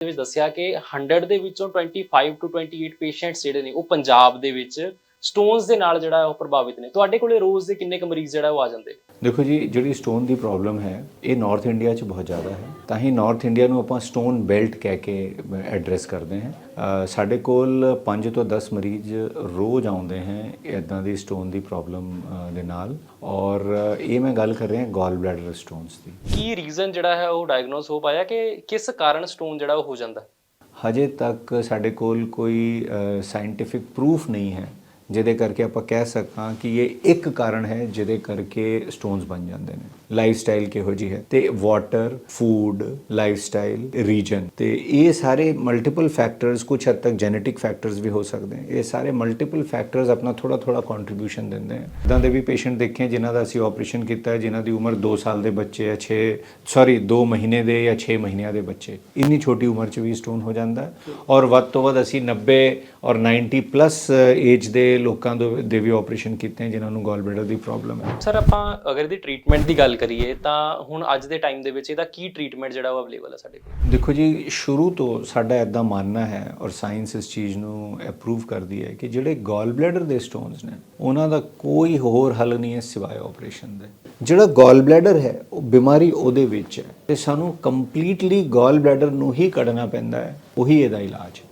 ਦੇ ਵਿੱਚ ਦੱਸਿਆ ਕਿ 100 ਦੇ ਵਿੱਚੋਂ 25 ਤੋਂ 28 ਪੇਸ਼ੈਂਟਸ ਜਿਹੜੇ ਨੇ ਉਹ ਪੰਜਾਬ ਦੇ ਵਿੱਚ ਸਟੋਨਸ ਦੇ ਨਾਲ ਜਿਹੜਾ ਉਹ ਪ੍ਰਭਾਵਿਤ ਨੇ। ਤੁਹਾਡੇ ਕੋਲੇ ਰੋਜ਼ ਦੇ ਕਿੰਨੇ ਕੁ ਮਰੀਜ਼ ਜਿਹੜਾ ਉਹ ਆ ਜਾਂਦੇ? ਦੇਖੋ ਜੀ ਜਿਹੜੀ ਸਟੋਨ ਦੀ ਪ੍ਰੋਬਲਮ ਹੈ ਇਹ ਨਾਰਥ ਇੰਡੀਆ 'ਚ ਬਹੁਤ ਜ਼ਿਆਦਾ ਹੈ। ਤਾਂ ਹੀ ਨਾਰਥ ਇੰਡੀਆ ਨੂੰ ਆਪਾਂ ਸਟੋਨ ਬੈਲਟ ਕਹਿ ਕੇ ਐਡਰੈਸ ਕਰਦੇ ਹਾਂ। ਸਾਡੇ ਕੋਲ 5 ਤੋਂ 10 ਮਰੀਜ਼ ਰੋਜ਼ ਆਉਂਦੇ ਹੈ ਇਦਾਂ ਦੀ ਸਟੋਨ ਦੀ ਪ੍ਰੋਬਲਮ ਦੇ ਨਾਲ। ਔਰ ਇਹ ਮੈਂ ਗੱਲ ਕਰ ਰਿਹਾ ਗਾਲ ਬਲੈਡਰ ਸਟੋਨਸ ਦੀ। ਕੀ ਰੀਜ਼ਨ ਜਿਹੜਾ ਹੈ ਉਹ ਡਾਇਗਨੋਸ ਹੋ ਪਾਇਆ ਕਿ ਕਿਸ ਕਾਰਨ ਸਟੋਨ ਜਿਹੜਾ ਉਹ ਹੋ ਜਾਂਦਾ? ਹਜੇ ਤੱਕ ਸਾਡੇ ਕੋਲ ਕੋਈ ਸਾਇੰਟਿਫਿਕ ਪ੍ਰੂਫ ਨਹੀਂ ਹੈ ਜਿਹਦੇ ਕਰਕੇ ਆਪਾਂ ਕਹਿ ਸਕਾਂ ਕਿ ਇਹ ਇੱਕ ਕਾਰਨ ਹੈ ਜਿਹਦੇ ਕਰਕੇ ਸਟੋਨਸ ਬਣ ਜਾਂਦੇ ਨੇ। ਲਾਈਫ ਸਟਾਈਲ ਕਿਹੋ ਜੀ ਹੈ? ਤੇ water food life style region ਤੇ ਇਹ ਸਾਰੇ ਮਲਟੀਪਲ ਫੈਕਟਰਸ ਕੁਝ ਹੱਦ ਤੱਕ ਜੈਨੇਟਿਕ ਫੈਕਟਰਸ ਵੀ ਹੋ ਸਕਦੇ ਨੇ। ਇਹ ਸਾਰੇ ਮਲਟੀਪਲ ਫੈਕਟਰਸ ਆਪਣਾ ਥੋੜਾ ਥੋੜਾ ਕੰਟਰੀਬਿਊਸ਼ਨ ਦਿੰਦੇ ਹਨ ਇਦਾਂ ਦੇ ਵੀ ਪੇਸ਼ੈਂਟ ਦੇਖੇ ਜਿਨ੍ਹਾਂ ਦਾ ਅਸੀਂ ਆਪਰੇਸ਼ਨ ਕੀਤਾ ਹੈ ਜਿਨ੍ਹਾਂ ਦੀ ਉਮਰ 2 ਸਾਲ ਦੇ ਬੱਚੇ ਹੈ 6 ਸੌਰੀ 2 ਮਹੀਨੇ ਦੇ ਜਾਂ 6 ਮਹੀਨਿਆਂ ਦੇ ਬੱਚੇ। ਇੰਨੀ ਛੋਟੀ ਉਮਰ 'ਚ ਵੀ ਸਟੋਨ ਹੋ ਜਾਂਦਾ। ਔਰ ਵੱਧ ਤੋਂ ਵੱਧ ਅਸੀਂ 90 ਔਰ 90 ਪਲੱਸ ਏਜ ਦੇ ਲੋਕਾਂ ਦੇ ਦੇ ਵੀ ਆਪਰੇਸ਼ਨ ਕੀਤੇ ਹਨ ਜਿਨ੍ਹਾਂ ਨੂੰ ਗਾਲ ਬਲੈਡਰ ਦੀ ਪ੍ਰੋਬਲਮ ਹੈ। ਸਰ ਆਪਾਂ ਅਗਰ ਇਹਦੀ ਟ੍ਰੀਟਮੈਂਟ ਦੀ ਗੱਲ ਕਰੀਏ, ਤਾਂ ਹੁਣ ਅੱਜ ਦੇ ਟਾਈਮ ਦੇ ਵਿੱਚ ਇਹਦਾ ਕੀ ਟ੍ਰੀਟਮੈਂਟ ਜਿਹੜਾ ਉਹ ਅਵੇਲੇਬਲ ਹੈ ਸਾਡੇ ਕੋਲ? ਦੇਖੋ ਜੀ, ਸ਼ੁਰੂ ਤੋਂ ਸਾਡਾ ਇਦਾਂ ਮੰਨਣਾ ਹੈ ਔਰ ਸਾਇੰਸ ਇਸ ਚੀਜ਼ ਨੂੰ ਅਪਰੂਵ ਕਰਦੀ ਹੈ ਕਿ ਜਿਹੜੇ ਗਾਲ ਬਲੈਡਰ ਦੇ ਸਟੋਨਸ ਨੇ, ਉਹਨਾਂ ਦਾ ਕੋਈ ਹੋਰ ਹੱਲ ਨਹੀਂ ਹੈ ਸਿਵਾਏ ਆਪਰੇਸ਼ਨ ਦੇ। ਜਿਹੜਾ ਗਾਲ ਬਲੈਡਰ ਹੈ, ਉਹ ਬਿਮਾਰੀ ਉਹਦੇ ਵਿੱਚ ਹੈ ਤੇ ਸਾਨੂੰ ਕੰਪਲੀਟਲੀ ਗਾਲ ਬਲੈਡਰ ਨੂੰ ਹੀ ਕੱਢਣਾ ਪੈਂਦਾ ਹੈ, ਉਹੀ ਇਹਦਾ ਇਲਾਜ ਹੈ।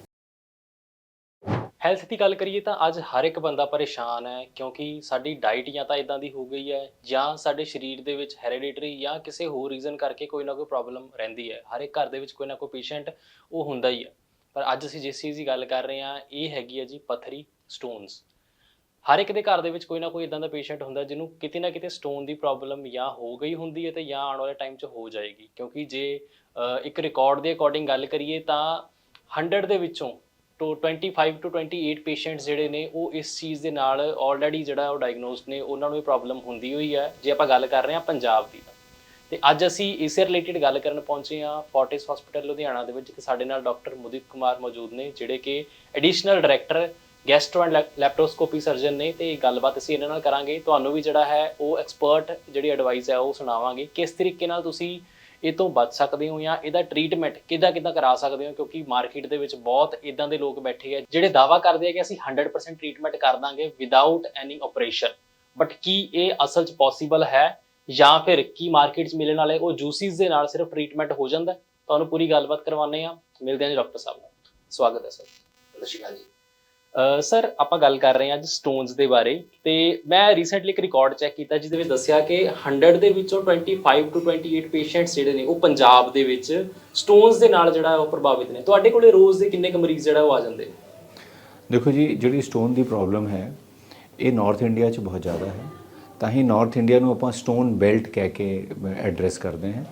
ਹੈਲਥ ਦੀ ਗੱਲ ਕਰੀਏ ਤਾਂ ਅੱਜ ਹਰ ਇੱਕ ਬੰਦਾ ਪਰੇਸ਼ਾਨ ਹੈ, ਕਿਉਂਕਿ ਸਾਡੀ ਡਾਈਟ ਜਾਂ ਤਾਂ ਇਦਾਂ ਦੀ ਹੋ ਗਈ ਹੈ, ਜਾਂ ਸਾਡੇ ਸਰੀਰ ਦੇ ਵਿੱਚ ਹੈਰੀਡਿਟਰੀ ਜਾਂ ਕਿਸੇ ਹੋਰ ਰੀਜ਼ਨ ਕਰਕੇ ਕੋਈ ਨਾ ਕੋਈ ਪ੍ਰੋਬਲਮ ਰਹਿੰਦੀ ਹੈ। ਹਰ ਇੱਕ ਘਰ ਦੇ ਵਿੱਚ ਕੋਈ ਨਾ ਕੋਈ ਪੇਸ਼ੈਂਟ ਉਹ ਹੁੰਦਾ ਹੀ ਹੈ। ਪਰ ਅੱਜ ਅਸੀਂ ਜਿਸ ਚੀਜ਼ ਦੀ ਗੱਲ ਕਰ ਰਹੇ ਹਾਂ, ਇਹ ਹੈਗੀ ਹੈ ਜੀ ਪਥਰੀ ਸਟੋਨਸ ਹਰ ਇੱਕ ਦੇ ਘਰ ਦੇ ਵਿੱਚ ਕੋਈ ਨਾ ਕੋਈ ਇਦਾਂ ਦਾ ਪੇਸ਼ੈਂਟ ਹੁੰਦਾ ਜਿਹਨੂੰ ਕਿਤੇ ਨਾ ਕਿਤੇ ਸਟੋਨ ਦੀ ਪ੍ਰੋਬਲਮ ਜਾਂ ਹੋ ਗਈ ਹੁੰਦੀ ਹੈ ਤੇ ਜਾਂ ਆਉਣ ਵਾਲੇ ਟਾਈਮ 'ਚ ਹੋ ਜਾਏਗੀ। ਕਿਉਂਕਿ ਜੇ ਇੱਕ ਰਿਕਾਰਡ ਦੇ ਅਕੋਰਡਿੰਗ ਗੱਲ ਕਰੀਏ ਤਾਂ 100 ਦੇ ਵਿੱਚੋਂ ਤੋਂ 25 ਤੋਂ 28 ਪੇਸ਼ੈਂਟਸ ਜਿਹੜੇ ਨੇ, ਉਹ ਇਸ ਚੀਜ਼ ਦੇ ਨਾਲ ਆਲਰੇਡੀ ਜਿਹੜਾ ਉਹ ਡਾਇਗਨੋਸਡ ਨੇ, ਉਹਨਾਂ ਨੂੰ ਇਹ ਪ੍ਰੋਬਲਮ ਹੁੰਦੀ ਹੋਈ ਹੈ। ਜੇ ਆਪਾਂ ਗੱਲ ਕਰ ਰਹੇ ਹਾਂ ਪੰਜਾਬ ਦੀ ਤਾਂ। ਤੇ ਅੱਜ ਅਸੀਂ ਇਸੇ ਰਿਲੇਟਡ ਗੱਲ ਕਰਨ ਪਹੁੰਚੇ ਹਾਂ ਫੋਰਟਿਸ ਹਸਪੀਟਲ ਲੁਧਿਆਣਾ ਦੇ ਵਿੱਚ ਤੇ ਸਾਡੇ ਨਾਲ ਡਾਕਟਰ ਮੁਦਿਤ ਕੁਮਾਰ ਮੌਜੂਦ ਨੇ, ਜਿਹੜੇ ਕਿ additional director gastro and laparoscopy surgeon ਨੇ। ਤੇ ਗੱਲਬਾਤ ਅਸੀਂ ਇਹਨਾਂ ਨਾਲ ਕਰਾਂਗੇ। ਤੁਹਾਨੂੰ ਵੀ ਜਿਹੜਾ ਹੈ, ਉਹ ਐਕਸਪਰਟ ਜਿਹੜੀ ਐਡਵਾਈਸ ਹੈ, ਉਹ ਸੁਣਾਵਾਂਗੇ। ਕਿਸ ਤਰੀਕੇ ਨਾਲ ਤੁਸੀਂ ਇਹ ਤੋਂ ਬਚ ਸਕਦੇ ਹੋ ਜਾਂ ਇਹਦਾ ਟ੍ਰੀਟਮੈਂਟ ਕਿੱਦਾਂ ਕਿੱਦਾਂ ਕਰਾ ਸਕਦੇ ਹੋ? ਕਿਉਂਕਿ ਮਾਰਕੀਟ ਦੇ ਵਿੱਚ ਬਹੁਤ ਇਦਾਂ ਦੇ ਲੋਕ ਬੈਠੇ ਆ, ਜਿਹੜੇ ਦਾਵਾ ਕਰਦੇ ਆ ਕਿ ਅਸੀਂ 100% ਟ੍ਰੀਟਮੈਂਟ ਕਰ ਦਾਂਗੇ ਵਿਦਆਊਟ ਐਨੀ ਆਪਰੇਸ਼ਨ ਬਟ ਕੀ ਇਹ ਅਸਲ 'ਚ ਪੋਸੀਬਲ ਹੈ? ਜਾਂ ਫਿਰ ਕੀ ਮਾਰਕੀਟ 'ਚ ਮਿਲਣ ਵਾਲੇ, ਉਹ ਜੂਸਿਸ ਦੇ ਨਾਲ ਸਿਰਫ ਟ੍ਰੀਟਮੈਂਟ ਹੋ ਜਾਂਦਾ? ਤੁਹਾਨੂੰ ਪੂਰੀ ਗੱਲਬਾਤ ਕਰਵਾਉਂਦੇ ਆ ਮਿਲਦੇ ਹਾਂ ਜੀ ਡਾਕਟਰ ਸਾਹਿਬ ਨਾਲ। ਸਵਾਗਤ ਹੈ ਸਰ। ਸਤਿ ਸ਼੍ਰੀ ਅਕਾਲ ਜੀ। ਸਰ, ਆਪਾਂ ਗੱਲ ਕਰ ਰਹੇ ਹਾਂ ਅੱਜ ਸਟੋਨਸ ਦੇ ਬਾਰੇ ਤੇ ਮੈਂ ਰੀਸੈਂਟਲੀ ਇੱਕ ਰਿਕਾਰਡ ਚੈੱਕ ਕੀਤਾ ਜਿਹਦੇ ਵਿੱਚ ਦੱਸਿਆ ਕਿ 100 ਦੇ ਵਿੱਚੋਂ 25 ਤੋਂ 28 ਪੇਸ਼ੈਂਟਸ ਜਿਹੜੇ ਨੇ ਉਹ ਪੰਜਾਬ ਦੇ ਵਿੱਚ ਸਟੋਨਸ ਦੇ ਨਾਲ ਜਿਹੜਾ ਉਹ ਪ੍ਰਭਾਵਿਤ ਨੇ। ਤੁਹਾਡੇ ਕੋਲੇ ਰੋਜ਼ ਦੇ ਕਿੰਨੇ ਕੁ ਮਰੀਜ਼ ਜਿਹੜਾ ਉਹ ਆ ਜਾਂਦੇ? ਦੇਖੋ ਜੀ, ਜਿਹੜੀ ਸਟੋਨ ਦੀ ਪ੍ਰੋਬਲਮ ਹੈ, ਇਹ ਨਾਰਥ ਇੰਡੀਆ 'ਚ ਬਹੁਤ ਜ਼ਿਆਦਾ ਹੈ। ਤਾਂ ਹੀ ਨਾਰਥ ਇੰਡੀਆ ਨੂੰ ਆਪਾਂ ਸਟੋਨ ਬੈਲਟ ਕਹਿ ਕੇ ਐਡਰੈਸ ਕਰਦੇ ਹਾਂ।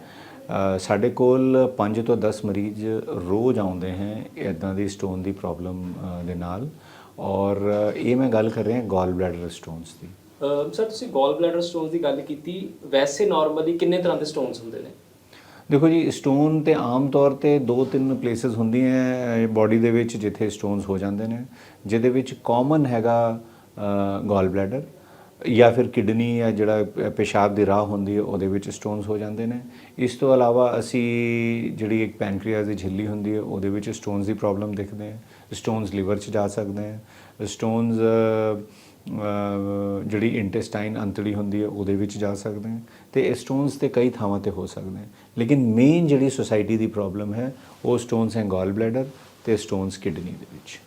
ਸਾਡੇ ਕੋਲ 5 ਤੋਂ 10 ਮਰੀਜ਼ ਰੋਜ਼ ਆਉਂਦੇ ਹੈ ਇਦਾਂ ਦੀ ਸਟੋਨ ਦੀ ਪ੍ਰੋਬਲਮ ਦੇ ਨਾਲ। ਔਰ ਇਹ ਮੈਂ ਗੱਲ ਕਰ ਰਿਹਾ ਗਾਲ ਬਲੈਡਰ ਸਟੋਨਸ ਦੀ। ਸਰ ਤੁਸੀਂ ਗੋਲ ਬਲੈਡਰ ਸਟੋਨਸ ਦੀ ਗੱਲ ਕੀਤੀ ਵੈਸੇ ਨਾਰਮਲੀ ਕਿੰਨੇ ਤਰ੍ਹਾਂ ਦੇ ਸਟੋਨਸ ਹੁੰਦੇ ਨੇ? ਦੇਖੋ ਜੀ ਸਟੋਨ ਤੇ ਆਮ ਤੌਰ ਤੇ ਦੋ ਤਿੰਨ ਪਲੇਸਸ ਹੁੰਦੀਆਂ ਬਾਡੀ ਦੇ ਵਿੱਚ ਜਿੱਥੇ ਸਟੋਨਸ ਹੋ ਜਾਂਦੇ ਨੇ ਜਿਹਦੇ ਵਿੱਚ ਕਾਮਨ ਹੈਗਾ ਗਾਲ ਬਲੈਡਰ ਜਾਂ ਫਿਰ ਕਿਡਨੀ ਜਾਂ ਜਿਹੜਾ ਪਿਸ਼ਾਬ ਦੀ ਰਾਹ ਹੁੰਦੀ ਹੈ ਉਹਦੇ ਵਿੱਚ ਸਟੋਨਸ ਹੋ ਜਾਂਦੇ ਨੇ। ਇਸ ਤੋਂ ਇਲਾਵਾ ਅਸੀਂ ਜਿਹੜੀ ਇੱਕ ਪੈਨਕ੍ਰੀਆਸ ਦੀ ਝਿੱਲੀ ਹੁੰਦੀ ਹੈ ਉਹਦੇ ਵਿੱਚ ਸਟੋਨਸ ਦੀ ਪ੍ਰੋਬਲਮ ਦੇਖਦੇ ਹਾਂ ਸਟੋਨਸ ਲਿਵਰ 'ਚ ਜਾ ਸਕਦੇ ਆ। ਸਟੋਨਸ ਜਿਹੜੀ ਇੰਟੈਸਟਾਈਨ ਅੰਤੜੀ ਹੁੰਦੀ ਹੈ, ਉਹਦੇ ਵਿੱਚ ਜਾ ਸਕਦੇ ਆ। ਤੇ ਇਹ ਸਟੋਨਸ ਤੇ ਕਈ ਥਾਵਾਂ ਤੇ ਹੋ ਸਕਦੇ ਆ। ਲੇਕਿਨ ਮੇਨ ਜਿਹੜੀ ਸੋਸਾਇਟੀ ਦੀ ਪ੍ਰੋਬਲਮ ਹੈ, ਉਹ ਸਟੋਨਸ ਹੈ ਗਾਲ ਬਲੈਡਰ ਤੇ ਸਟੋਨਸ ਕਿਡਨੀ ਦੇ ਵਿੱਚ।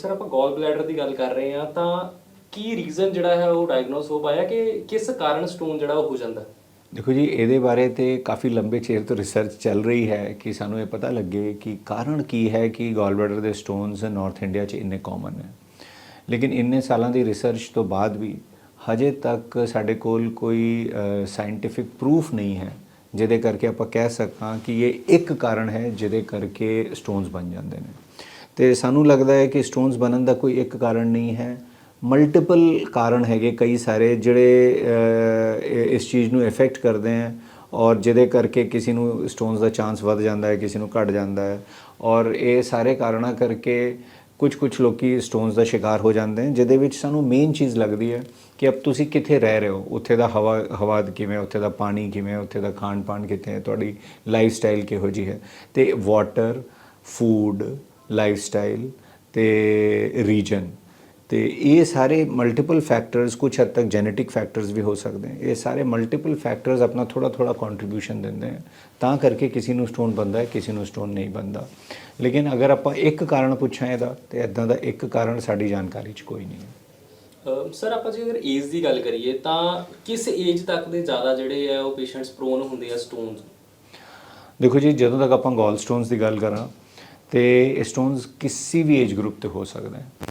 ਸਰ ਆਪਾਂ ਗੋਲ ਬਲੈਡਰ ਦੀ ਗੱਲ ਕਰ ਰਹੇ ਹਾਂ, ਤਾਂ ਕੀ ਰੀਜ਼ਨ ਜਿਹੜਾ ਹੈ ਉਹ ਡਾਇਗਨੋਸ ਹੋ ਪਾਇਆ? ਕਿ ਕਿਸ ਕਾਰਨ ਸਟੋਨ ਜਿਹੜਾ ਉਹ ਹੋ ਜਾਂਦਾ? ਹੈ? ਦੇਖੋ ਜੀ, ਇਹਦੇ ਬਾਰੇ ਤੇ ਕਾਫੀ ਲੰਬੇ ਚਿਰ ਤੋਂ ਰਿਸਰਚ ਚੱਲ ਰਹੀ ਹੈ ਕਿ ਸਾਨੂੰ ਇਹ ਪਤਾ ਲੱਗੇ ਕਿ ਕਾਰਨ ਕੀ ਹੈ ਕਿ ਗਾਲ ਦੇ ਸਟੋਨਸ ਨਾਰਥ ਇੰਡੀਆ 'ਚ ਇੰਨੇ ਕਾਮਨ ਹੈ ਲੇਕਿਨ ਇੰਨੇ ਸਾਲਾਂ ਦੀ ਰਿਸਰਚ ਤੋਂ ਬਾਅਦ ਵੀ ਹਜੇ ਤੱਕ ਸਾਡੇ ਕੋਲ ਕੋਈ ਸਾਇੰਟਿਫਿਕ ਪ੍ਰੂਫ ਨਹੀਂ ਹੈ, ਜਿਹਦੇ ਕਰਕੇ ਆਪਾਂ ਕਹਿ ਸਕਾਂ ਕਿ ਇਹ ਇੱਕ ਕਾਰਨ ਹੈ ਜਿਹਦੇ ਕਰਕੇ ਸਟੋਨਸ ਬਣ ਜਾਂਦੇ ਨੇ। ਤੇ ਸਾਨੂੰ ਲੱਗਦਾ ਹੈ ਕਿ ਸਟੋਨਸ ਬਣਨ ਦਾ ਕੋਈ ਇੱਕ ਕਾਰਨ ਨਹੀਂ ਹੈ। ਮਲਟੀਪਲ ਕਾਰਨ ਹੈਗੇ ਕਈ ਸਾਰੇ ਜਿਹੜੇ ਇਸ ਚੀਜ਼ ਨੂੰ ਇਫੈਕਟ ਕਰਦੇ ਹੈ ਔਰ ਜਿਹਦੇ ਕਰਕੇ ਕਿਸੇ ਨੂੰ ਸਟੋਨਸ ਦਾ ਚਾਂਸ ਵੱਧ ਜਾਂਦਾ ਹੈ, ਕਿਸੇ ਨੂੰ ਘਟ ਜਾਂਦਾ ਹੈ ਔਰ ਇਹ ਸਾਰੇ ਕਾਰਨਾਂ ਕਰਕੇ ਕੁਝ ਕੁਝ ਲੋਕੀ ਸਟੋਨਸ ਦਾ ਸ਼ਿਕਾਰ ਹੋ ਜਾਂਦੇ ਹਨ ਜਿਹਦੇ ਵਿੱਚ ਸਾਨੂੰ ਮੇਨ ਚੀਜ਼ ਲੱਗਦੀ ਹੈ ਕਿ ਅਬ ਤੁਸੀਂ ਕਿੱਥੇ ਰਹਿ ਰਹੇ ਹੋ? ਉੱਥੇ ਦਾ ਹਵਾ ਹਵਾ ਕਿਵੇਂ ਉੱਥੇ ਦਾ ਪਾਣੀ ਕਿਵੇਂ ਉੱਥੇ ਦਾ ਖਾਣ ਪਾਣ ਕਿੱਥੇ ਹੈ? ਤੁਹਾਡੀ ਲਾਈਫ ਸਟਾਈਲ ਕਿਹੋ ਜੀ ਹੈ? ਤੇ ਵਾਟਰ ਫੂਡ ਲਾਈਫ ਸਟਾਈਲ ਤੇ ਰੀਜਨ ਤੇ ਇਹ ਸਾਰੇ ਮਲਟੀਪਲ ਫੈਕਟਰਸ ਕੁਝ ਹੱਦ ਤੱਕ ਜੈਨੇਟਿਕ ਫੈਕਟਰਸ ਵੀ ਹੋ ਸਕਦੇ ਹਨ ਇਹ ਸਾਰੇ ਮਲਟੀਪਲ ਫੈਕਟਰਸ ਆਪਣਾ ਥੋੜਾ ਥੋੜਾ ਕੰਟਰੀਬਿਊਸ਼ਨ ਦਿੰਦੇ ਹਨ ਤਾਂ ਕਰਕੇ ਕਿਸੇ ਨੂੰ ਸਟੋਨ ਬੰਦਾ ਹੈ ਕਿਸੇ ਨੂੰ ਸਟੋਨ ਨਹੀਂ ਬੰਦਾ ਲੇਕਿਨ ਅਗਰ ਆਪਾਂ ਇੱਕ ਕਾਰਨ ਪੁੱਛਾਂ ਇਹਦਾ ਤੇ ਇਦਾਂ ਦਾ ਇੱਕ ਕਾਰਨ ਸਾਡੀ ਜਾਣਕਾਰੀ 'ਚ ਕੋਈ ਨਹੀਂ ਹੈ। ਸਰ ਆਪਾਂ ਜੇ ਅਗਰ ਏਜ ਦੀ ਗੱਲ ਕਰੀਏ ਤਾਂ ਕਿਸ ਏਜ ਤੱਕ ਦੇ ਜ਼ਿਆਦਾ ਜਿਹੜੇ ਆ ਉਹ ਪੇਸ਼ੈਂਟਸ ਪ੍ਰੋਨ ਹੁੰਦੇ ਆ ਸਟੋਨਸ ਦੇਖੋ ਜੀ ਜਦੋਂ ਤੱਕ ਆਪਾਂ ਗੋਲ ਸਟੋਨਸ ਦੀ ਗੱਲ ਕਰਾਂ ਤੇ ਸਟੋਨਸ ਕਿਸੇ ਵੀ ਏਜ ਗਰੁੱਪ ਤੇ ਹੋ ਸਕਦੇ ਹੈ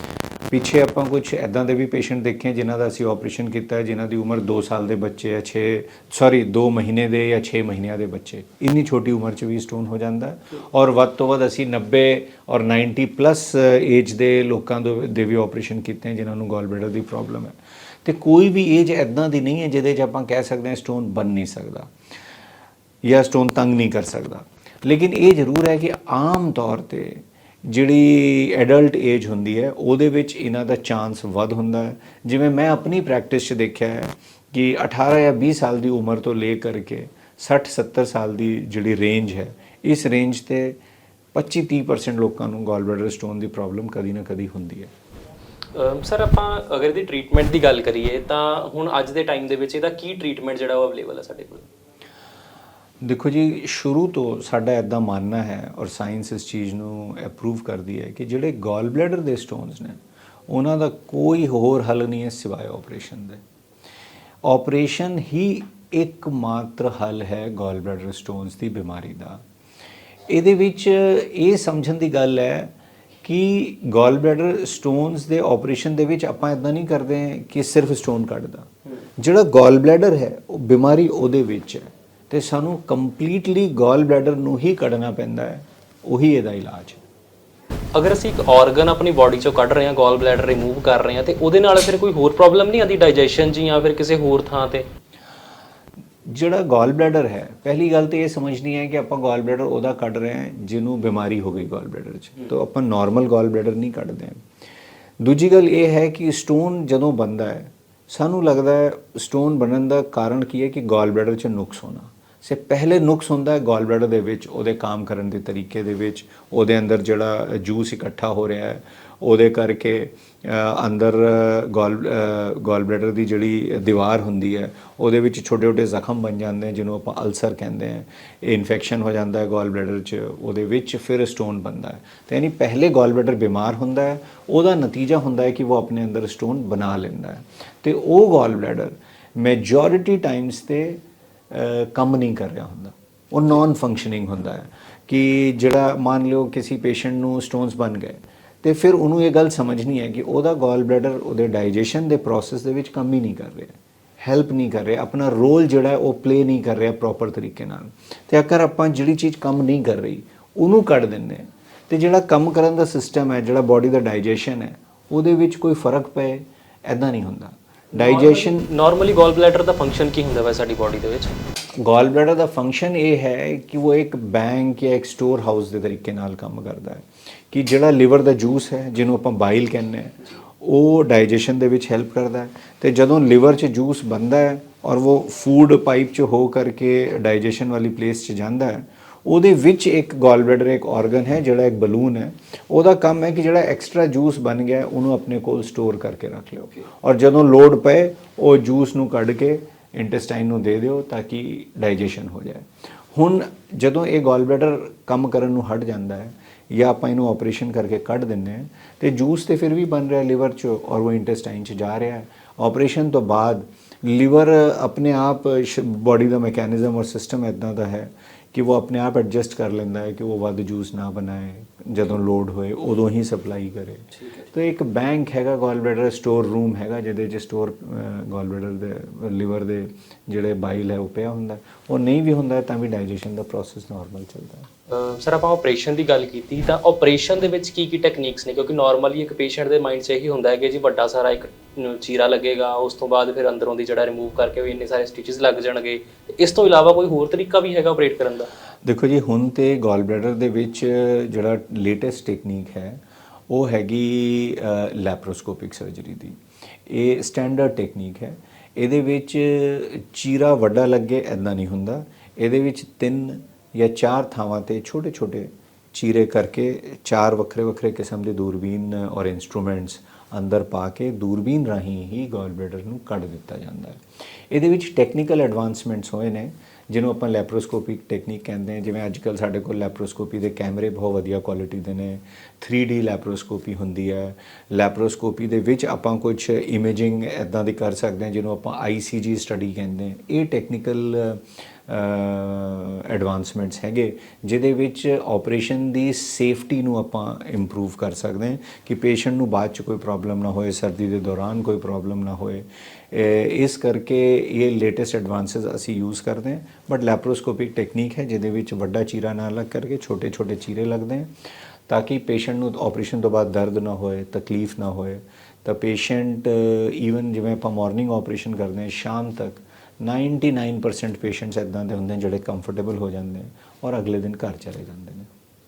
ਪਿੱਛੇ ਆਪਾਂ ਕੁਝ ਐਦਾਂ ਦੇ ਵੀ ਪੇਸ਼ੈਂਟ ਦੇਖੇ ਜਿਨ੍ਹਾਂ ਦਾ ਅਸੀਂ ਆਪਰੇਸ਼ਨ ਕੀਤਾ ਹੈ ਜਿਨ੍ਹਾਂ ਦੀ ਉਮਰ 2 ਸਾਲ ਦੇ ਬੱਚੇ ਹੈ 6 ਸੌਰੀ 2 ਮਹੀਨੇ ਦੇ ਜਾਂ 6 ਮਹੀਨਿਆਂ ਦੇ ਬੱਚੇ। ਇੰਨੀ ਛੋਟੀ ਉਮਰ 'ਚ ਵੀ ਸਟੋਨ ਹੋ ਜਾਂਦਾ। ਔਰ ਵੱਧ ਤੋਂ ਵੱਧ ਅਸੀਂ 90 ਔਰ 90 ਪਲੱਸ ਏਜ ਦੇ ਲੋਕਾਂ ਦੇ ਦੇ ਵੀ ਆਪਰੇਸ਼ਨ ਕੀਤੇ ਹੈ ਜਿਨ੍ਹਾਂ ਨੂੰ ਗੋਲ ਬਲੈਡਰ ਦੀ ਪ੍ਰੋਬਲਮ ਹੈ। ਤੇ ਕੋਈ ਵੀ ਏਜ ਐਦਾਂ ਦੀ ਨਹੀਂ ਹੈ ਜਿਹਦੇ 'ਚ ਆਪਾਂ ਕਹਿ ਸਕਦੇ ਹਾਂ ਸਟੋਨ ਬਣ ਨਹੀਂ ਸਕਦਾ ਜਾਂ ਸਟੋਨ ਤੰਗ ਨਹੀਂ ਕਰ ਸਕਦਾ। ਲੇਕਿਨ ਇਹ ਜ਼ਰੂਰ ਹੈ ਕਿ ਆਮ ਤੌਰ ਤੇ ਜਿਹੜੀ ਐਡਲਟ ਏਜ ਹੁੰਦੀ ਹੈ, ਉਹਦੇ ਵਿੱਚ ਇਹਨਾਂ ਦਾ ਚਾਂਸ ਵੱਧ ਹੁੰਦਾ ਹੈ। ਜਿਵੇਂ ਮੈਂ ਆਪਣੀ ਪ੍ਰੈਕਟਿਸ 'ਚ ਦੇਖਿਆ ਹੈ ਕਿ 18 ਜਾਂ 20 ਸਾਲ ਦੀ ਉਮਰ ਤੋਂ ਲੈ ਕਰਕੇ 60 70 ਸਾਲ ਦੀ ਜਿਹੜੀ ਰੇਂਜ ਹੈ, ਇਸ ਰੇਂਜ ਤੇ 25-30% ਲੋਕਾਂ ਨੂੰ ਗਾਲ ਸਟੋਨ ਦੀ ਪ੍ਰੋਬਲਮ ਕਦੀ ਨਾ ਕਦੀ ਹੁੰਦੀ ਹੈ। ਸਰ, ਆਪਾਂ ਅਗਰ ਇਹਦੀ ਟ੍ਰੀਟਮੈਂਟ ਦੀ ਗੱਲ ਕਰੀਏ, ਤਾਂ ਹੁਣ ਅੱਜ ਦੇ ਟਾਈਮ ਦੇ ਵਿੱਚ ਇਹਦਾ ਕੀ ਟ੍ਰੀਟਮੈਂਟ ਜਿਹੜਾ ਉਹ ਅਵੇਲੇਬਲ ਹੈ ਸਾਡੇ ਕੋਲ? ਦੇਖੋ ਜੀ, ਸ਼ੁਰੂ ਤੋਂ ਸਾਡਾ ਇਦਾਂ ਮੰਨਣਾ ਹੈ ਔਰ ਸਾਇੰਸ ਇਸ ਚੀਜ਼ ਨੂੰ ਅਪਰੂਵ ਕਰਦੀ ਹੈ ਕਿ ਜਿਹੜੇ ਗਾਲ ਬਲੈਡਰ ਦੇ ਸਟੋਨਸ ਨੇ, ਉਹਨਾਂ ਦਾ ਕੋਈ ਹੋਰ ਹੱਲ ਨਹੀਂ ਹੈ ਸਿਵਾਏ ਆਪਰੇਸ਼ਨ ਦੇ। ਆਪਰੇਸ਼ਨ ਹੀ ਇੱਕ ਮਾਤਰ ਹੱਲ ਹੈ ਗਾਲ ਬਲੈਡਰ ਸਟੋਨਸ ਦੀ ਬਿਮਾਰੀ ਦਾ। ਇਹਦੇ ਵਿੱਚ ਇਹ ਸਮਝਣ ਦੀ ਗੱਲ ਹੈ ਕਿ ਗਾਲ ਬਲੈਡਰ ਸਟੋਨਸ ਦੇ ਆਪਰੇਸ਼ਨ ਦੇ ਵਿੱਚ ਆਪਾਂ ਇਦਾਂ ਨਹੀਂ ਕਰਦੇ ਕਿ ਸਿਰਫ ਸਟੋਨ ਕੱਢਦਾ। ਜਿਹੜਾ ਗਾਲ ਬਲੈਡਰ ਹੈ, ਉਹ ਬਿਮਾਰੀ ਉਹਦੇ ਵਿੱਚ ਹੈ। ਤੇ ਸਾਨੂੰ ਕੰਪਲੀਟਲੀ ਗਾਲ ਬਲੈਡਰ ਨੂੰ ਹੀ ਕੱਢਣਾ ਪੈਂਦਾ ਹੈ। ਉਹੀ ਇਹਦਾ ਇਲਾਜ ਹੈ। ਅਗਰ ਅਸੀਂ ਇੱਕ ਆਰਗਨ ਆਪਣੀ ਬਾਡੀ ਚੋਂ ਕੱਢ ਰਹੇ ਹਾਂ ਗਾਲ ਬਲੈਡਰ ਰਿਮੂਵ ਕਰ ਰਹੇ ਹਾਂ ਤੇ ਉਹਦੇ ਨਾਲ ਫਿਰ ਕੋਈ ਹੋਰ ਪ੍ਰੋਬਲਮ ਨਹੀਂ ਆਉਂਦੀ ਡਾਈਜੈਸ਼ਨ 'ਚ ਜਾਂ ਫਿਰ ਕਿਸੇ ਹੋਰ ਥਾਂ ਤੇ? ਜਿਹੜਾ ਗਾਲ ਬਲੈਡਰ ਹੈ ਪਹਿਲੀ ਗੱਲ ਤੇ ਇਹ ਸਮਝਣੀ ਹੈ ਕਿ ਆਪਾਂ ਗਾਲ ਬਲੈਡਰ ਉਹਦਾ ਕੱਢ ਰਹੇ ਹਾਂ ਜਿਹਨੂੰ ਬਿਮਾਰੀ ਹੋ ਗਈ ਗਾਲ ਬਲੈਡਰ 'ਚ ਤਾਂ ਆਪਾਂ ਨਾਰਮਲ ਗਾਲ ਬਲੈਡਰ ਨਹੀਂ ਕੱਢਦੇ ਹਾਂ। ਦੂਜੀ ਗੱਲ ਇਹ ਹੈ ਕਿ ਸਟੋਨ ਜਦੋਂ ਬਣਦਾ ਹੈ ਸਾਨੂੰ ਲੱਗਦਾ ਹੈ ਸਟੋਨ ਬਣਨ ਦਾ ਕਾਰਨ ਕੀ ਹੈ ਕਿ ਗਾਲ ਬਲੈਡਰ 'ਚ ਨੁਕਸ ਹੋਣਾ। ਸੇ ਪਹਿਲੇ ਨੁਕਸ ਹੁੰਦਾ ਹੈ ਗਾਲ ਬਲੈਡਰ ਦੇ ਵਿੱਚ, ਉਹਦੇ ਕੰਮ ਕਰਨ ਦੇ ਤਰੀਕੇ ਦੇ ਵਿੱਚ, ਉਹਦੇ ਅੰਦਰ ਜਿਹੜਾ ਜੂਸ ਇਕੱਠਾ ਹੋ ਰਿਹਾ ਹੈ, ਉਹਦੇ ਕਰਕੇ ਅੰਦਰ ਗਾਲ ਗਾਲ ਬਲੈਡਰ ਦੀ ਜਿਹੜੀ ਦੀਵਾਰ ਹੁੰਦੀ ਹੈ, ਉਹਦੇ ਵਿੱਚ ਛੋਟੇ ਛੋਟੇ ਜ਼ਖਮ ਬਣ ਜਾਂਦੇ ਹਨ, ਜਿਹਨੂੰ ਆਪਾਂ ਅਲਸਰ ਕਹਿੰਦੇ ਹਾਂ। ਇਹ ਇਨਫੈਕਸ਼ਨ ਹੋ ਜਾਂਦਾ ਹੈ ਗਾਲ ਬਲੈਡਰ 'ਚ, ਉਹਦੇ ਵਿੱਚ ਫਿਰ ਸਟੋਨ ਬਣਦਾ ਹੈ। ਤੇ ਯਾਨੀ ਪਹਿਲੇ ਗਾਲ ਬਲੈਡਰ ਬਿਮਾਰ ਹੁੰਦਾ ਹੈ, ਉਹਦਾ ਨਤੀਜਾ ਹੁੰਦਾ ਹੈ ਕਿ ਉਹ ਆਪਣੇ ਅੰਦਰ ਸਟੋਨ ਬਣਾ ਲੈਂਦਾ ਹੈ। ਤੇ ਉਹ ਗਾਲ ਬਲੈਡਰ ਮੈਜੋਰਿਟੀ ਟਾਈਮਸ ਤੇ ਕੰਮ ਨਹੀਂ ਕਰ ਰਿਹਾ ਹੁੰਦਾ। ਉਹ ਨਾਨ ਫੰਕਸ਼ਨਿੰਗ ਹੁੰਦਾ ਹੈ ਕਿ ਜਿਹੜਾ ਮੰਨ ਲਿਓ ਕਿਸੇ ਪੇਸ਼ੈਂਟ ਨੂੰ ਸਟੋਨਸ ਬਣ ਗਏ, ਤੇ ਫਿਰ ਉਹਨੂੰ ਇਹ ਗੱਲ ਸਮਝਣੀ ਹੈ ਕਿ ਉਹਦਾ ਗਾਲ ਬਲੈਡਰ ਉਹਦੇ ਡਾਈਜੈਸ਼ਨ ਦੇ ਪ੍ਰੋਸੈਸ ਦੇ ਵਿੱਚ ਕੰਮ ਹੀ ਨਹੀਂ ਕਰ ਰਿਹਾ। ਹੈਲਪ ਨਹੀਂ ਕਰ ਰਿਹਾ, ਆਪਣਾ ਰੋਲ ਜਿਹੜਾ ਉਹ ਪਲੇ ਨਹੀਂ ਕਰ ਰਿਹਾ ਪ੍ਰੋਪਰ ਤਰੀਕੇ ਨਾਲ। ਤੇ ਅਗਰ ਆਪਾਂ ਜਿਹੜੀ ਚੀਜ਼ ਕੰਮ ਨਹੀਂ ਕਰ ਰਹੀ, ਉਹਨੂੰ ਕੱਢ ਦਿੰਦੇ ਹਾਂ, ਤੇ ਜਿਹੜਾ ਕੰਮ ਕਰਨ ਦਾ ਸਿਸਟਮ ਹੈ, ਜਿਹੜਾ ਬਾਡੀ ਦਾ ਡਾਈਜੈਸ਼ਨ ਹੈ, ਉਹਦੇ ਵਿੱਚ ਕੋਈ ਫ਼ਰਕ ਪਏ ਐਦਾਂ ਨਹੀਂ ਹੁੰਦਾ। ਡਾਈਜੈਸ਼ਨ ਨਾਰਮਲੀ ਗਾਲ ਬਲੈਡਰ ਦਾ ਫੰਕਸ਼ਨ ਕੀ ਹੁੰਦਾ ਵਾ ਸਾਡੀ ਬਾਡੀ ਦੇ ਵਿੱਚ? ਗਾਲ ਬਲੈਡਰ ਦਾ ਫੰਕਸ਼ਨ ਇਹ ਹੈ ਕਿ ਉਹ ਇੱਕ ਬੈਂਕ ਜਾਂ ਇੱਕ ਸਟੋਰ ਹਾਊਸ ਦੇ ਤਰੀਕੇ ਨਾਲ ਕੰਮ ਕਰਦਾ ਹੈ। ਕਿ ਜਿਹੜਾ ਲਿਵਰ ਦਾ ਜੂਸ ਹੈ ਜਿਹਨੂੰ ਆਪਾਂ ਬਾਈਲ ਕਹਿੰਦੇ ਹਾਂ ਉਹ ਡਾਈਜੈਸ਼ਨ ਦੇ ਵਿੱਚ ਹੈਲਪ ਕਰਦਾ ਹੈ। ਤੇ ਜਦੋਂ ਲਿਵਰ 'ਚ ਜੂਸ ਬਣਦਾ ਹੈ ਔਰ ਉਹ ਫੂਡ ਪਾਈਪ 'ਚ ਹੋ ਕਰਕੇ ਡਾਈਜੈਸ਼ਨ ਵਾਲੀ ਪਲੇਸ 'ਚ ਜਾਂਦਾ ਹੈ ਉਹਦੇ ਵਿੱਚ ਇੱਕ ਗਾਲ ਬਲੈਡਰ ਇੱਕ ਆਰਗਨ ਹੈ ਜਿਹੜਾ ਇੱਕ ਬਲੂਨ ਹੈ। ਉਹਦਾ ਕੰਮ ਹੈ ਕਿ ਜਿਹੜਾ ਐਕਸਟਰਾ ਜੂਸ ਬਣ ਗਿਆ ਉਹਨੂੰ ਆਪਣੇ ਕੋਲ ਸਟੋਰ ਕਰਕੇ ਰੱਖ ਲਿਓ। ਔਰ ਜਦੋਂ ਲੋਡ ਪਏ ਉਹ ਜੂਸ ਨੂੰ ਕੱਢ ਕੇ ਇੰਟੈਸਟਾਈਨ ਨੂੰ ਦੇ ਦਿਓ ਤਾਂ ਕਿ ਡਾਈਜੈਸ਼ਨ ਹੋ ਜਾਏ। ਹੁਣ ਜਦੋਂ ਇਹ ਗਾਲ ਬਲੈਡਰ ਕੰਮ ਕਰਨ ਨੂੰ ਹਟ ਜਾਂਦਾ ਹੈ ਜਾਂ ਆਪਾਂ ਇਹਨੂੰ ਆਪਰੇਸ਼ਨ ਕਰਕੇ ਕੱਢ ਦਿੰਦੇ ਹਾਂ ਤੇ ਜੂਸ ਤੇ ਫਿਰ ਵੀ ਬਣ ਰਿਹਾ ਲਿਵਰ 'ਚ ਔਰ ਉਹ ਇੰਟੈਸਟਾਈਨ 'ਚ ਜਾ ਰਿਹਾ ਹੈ। ਆਪਰੇਸ਼ਨ ਤੋਂ ਬਾਅਦ ਲਿਵਰ ਆਪਣੇ ਆਪ ਬਾਡੀ ਦਾ ਮੈਕੈਨਿਜ਼ਮ ਔਰ ਸਿਸਟਮ ਇਦਾਂ ਦਾ ਹੈ ਕਿ ਉਹ ਆਪਣੇ ਆਪ ਐਡਜਸਟ ਕਰ ਲੈਂਦਾ ਹੈ ਕਿ ਉਹ ਵੱਧ ਜੂਸ ਨਾ ਬਣਾਏ ਜਦੋਂ ਲੋਡ ਹੋਏ ਉਦੋਂ ਹੀ ਸਪਲਾਈ ਕਰੇ ਤੇ ਇੱਕ ਬੈਂਕ ਹੈਗਾ ਗਾਲ ਬਲੈਡਰ ਸਟੋਰ ਰੂਮ ਹੈਗਾ ਜਿਹਦੇ 'ਚ ਸਟੋਰ ਗਾਲ ਬਲੈਡਰ ਦੇ ਲਿਵਰ ਦੇ ਜਿਹੜੇ ਬਾਈਲ ਹੈ ਉਹ ਪਿਆ ਹੁੰਦਾ। ਉਹ ਨਹੀਂ ਵੀ ਹੁੰਦਾ ਤਾਂ ਵੀ ਡਾਈਜੈਸ਼ਨ ਦਾ ਪ੍ਰੋਸੈਸ ਨਾਰਮਲ ਚੱਲਦਾ ਹੈ ਸਰ, ਆਪਾਂ ਆਪਰੇਸ਼ਨ ਦੀ ਗੱਲ ਕੀਤੀ ਤਾਂ ਆਪਰੇਸ਼ਨ ਦੇ ਵਿੱਚ ਕੀ ਕੀ ਟੈਕਨੀਕਸ ਨੇ? ਕਿਉਂਕਿ ਨਾਰਮਲੀ ਇੱਕ ਪੇਸ਼ੈਂਟ ਦੇ ਮਾਈਂਡ 'ਚ ਇਹੀ ਹੁੰਦਾ ਹੈ ਕਿ ਜੀ ਵੱਡਾ ਸਾਰਾ ਇੱਕ ਚੀਰਾ ਲੱਗੇਗਾ, ਉਸ ਤੋਂ ਬਾਅਦ ਫਿਰ ਅੰਦਰੋਂ ਦੀ ਜਿਹੜਾ ਰਿਮੂਵ ਕਰਕੇ ਵੀ ਇੰਨੇ ਸਾਰੇ ਸਟਿਚਸ ਲੱਗ ਜਾਣਗੇ। ਇਸ ਤੋਂ ਇਲਾਵਾ ਕੋਈ ਹੋਰ ਤਰੀਕਾ ਵੀ ਹੈਗਾ ਆਪਰੇਟ ਕਰਨ ਦਾ? ਦੇਖੋ ਜੀ, ਹੁਣ ਤੇ ਗਾਲ ਬਲੈਡਰ ਦੇ ਵਿੱਚ ਜਿਹੜਾ ਲੇਟੈਸਟ ਟੈਕਨੀਕ ਹੈ, ਉਹ ਹੈਗੀ ਲੈਪਰੋਸਕੋਪਿਕ ਸਰਜਰੀ ਦੀ। ਇਹ ਸਟੈਂਡਰਡ ਟੈਕਨੀਕ ਹੈ। ਇਹਦੇ ਵਿੱਚ ਚੀਰਾ ਵੱਡਾ ਲੱਗੇ ਐਦਾਂ ਨਹੀਂ ਹੁੰਦਾ। ਇਹਦੇ ਵਿੱਚ ਤਿੰਨ ਜਾਂ ਚਾਰ ਥਾਵਾਂ ਤੇ ਛੋਟੇ ਛੋਟੇ ਚੀਰੇ ਕਰਕੇ ਚਾਰ ਵੱਖਰੇ ਵੱਖਰੇ ਕਿਸਮ ਦੇ ਦੂਰਬੀਨ ਔਰ ਇਨਸਟਰੂਮੈਂਟਸ ਅੰਦਰ ਪਾ ਕੇ ਦੂਰਬੀਨ ਰਾਹੀਂ ਹੀ ਗਾਲ ਬਲੈਡਰ ਨੂੰ ਕੱਢ ਦਿੱਤਾ ਜਾਂਦਾ ਹੈ। ਇਹਦੇ ਵਿੱਚ ਟੈਕਨੀਕਲ ਐਡਵਾਂਸਮੈਂਟਸ ਹੋਏ ਨੇ, ਜਿਹਨੂੰ ਆਪਾਂ ਲੈਪਰੋਸਕੋਪਿਕ ਟੈਕਨੀਕ ਕਹਿੰਦੇ ਹਾਂ। ਜਿਵੇਂ ਅੱਜ ਕੱਲ ਸਾਡੇ ਕੋਲ ਲੈਪਰੋਸਕੋਪੀ ਦੇ ਕੈਮਰੇ ਬਹੁਤ ਵਧੀਆ ਕੁਆਲਿਟੀ ਦੇ ਨੇ। 3D ਲੈਪਰੋਸਕੋਪੀ ਹੁੰਦੀ ਹੈ। ਲੈਪਰੋਸਕੋਪੀ ਦੇ ਵਿੱਚ ਆਪਾਂ ਕੁਝ ਇਮੇਜਿੰਗ ਇਦਾਂ ਦੀ ਕਰ ਸਕਦੇ ਹਾਂ, ਜਿਹਨੂੰ ਆਪਾਂ ICG ਸਟੱਡੀ ਕਹਿੰਦੇ ਹਾਂ। ਇਹ ਟੈਕਨੀਕਲ ਐਡਵਾਂਸਮੈਂਟਸ ਹੈਗੇ, ਜਿਹਦੇ ਵਿੱਚ ਆਪਰੇਸ਼ਨ ਦੀ ਸੇਫਟੀ ਨੂੰ ਆਪਾਂ ਇੰਪਰੂਵ ਕਰ ਸਕਦੇ ਹਾਂ ਕਿ ਪੇਸ਼ੈਂਟ ਨੂੰ ਬਾਅਦ ਚ ਕੋਈ ਪ੍ਰੋਬਲਮ ਨਾ ਹੋਏ, ਸਰਦੀ ਦੇ ਦੌਰਾਨ ਕੋਈ ਪ੍ਰੋਬਲਮ ਨਾ ਹੋਏ। ਇਸ ਕਰਕੇ ਇਹ ਲੇਟੈਸਟ ਐਡਵਾਂਸਸ ਅਸੀਂ ਯੂਜ਼ ਕਰਦੇ ਹਾਂ ਬਟ ਲੈਪਰੋਸਕੋਪਿਕ ਟੈਕਨੀਕ ਹੈ, ਜਿਹਦੇ ਵਿੱਚ ਵੱਡਾ ਚੀਰਾ ਨਾ ਲੱਗ ਕਰਕੇ ਛੋਟੇ ਛੋਟੇ ਚੀਰੇ ਲੱਗਦੇ ਹਨ ਤਾਂ ਕਿ ਪੇਸ਼ੈਂਟ ਨੂੰ ਆਪਰੇਸ਼ਨ ਤੋਂ ਬਾਅਦ ਦਰਦ ਨਾ ਹੋਏ, ਤਕਲੀਫ ਨਾ ਹੋਏ। ਤਾਂ ਪੇਸ਼ੈਂਟ ਈਵਨ ਜਿਵੇਂ ਆਪਾਂ ਮਾਰਨਿੰਗ ਆਪਰੇਸ਼ਨ ਕਰਦੇ ਹਾਂ, ਸ਼ਾਮ ਤੱਕ 99% ਪੇਸ਼ੈਂਟਸ ਇਦਾਂ ਦੇ ਹੁੰਦੇ ਨੇ ਜਿਹੜੇ ਕੰਫਰਟੇਬਲ ਹੋ ਜਾਂਦੇ ਨੇ ਔਰ ਅਗਲੇ ਦਿਨ ਘਰ ਚਲੇ ਜਾਂਦੇ ਨੇ।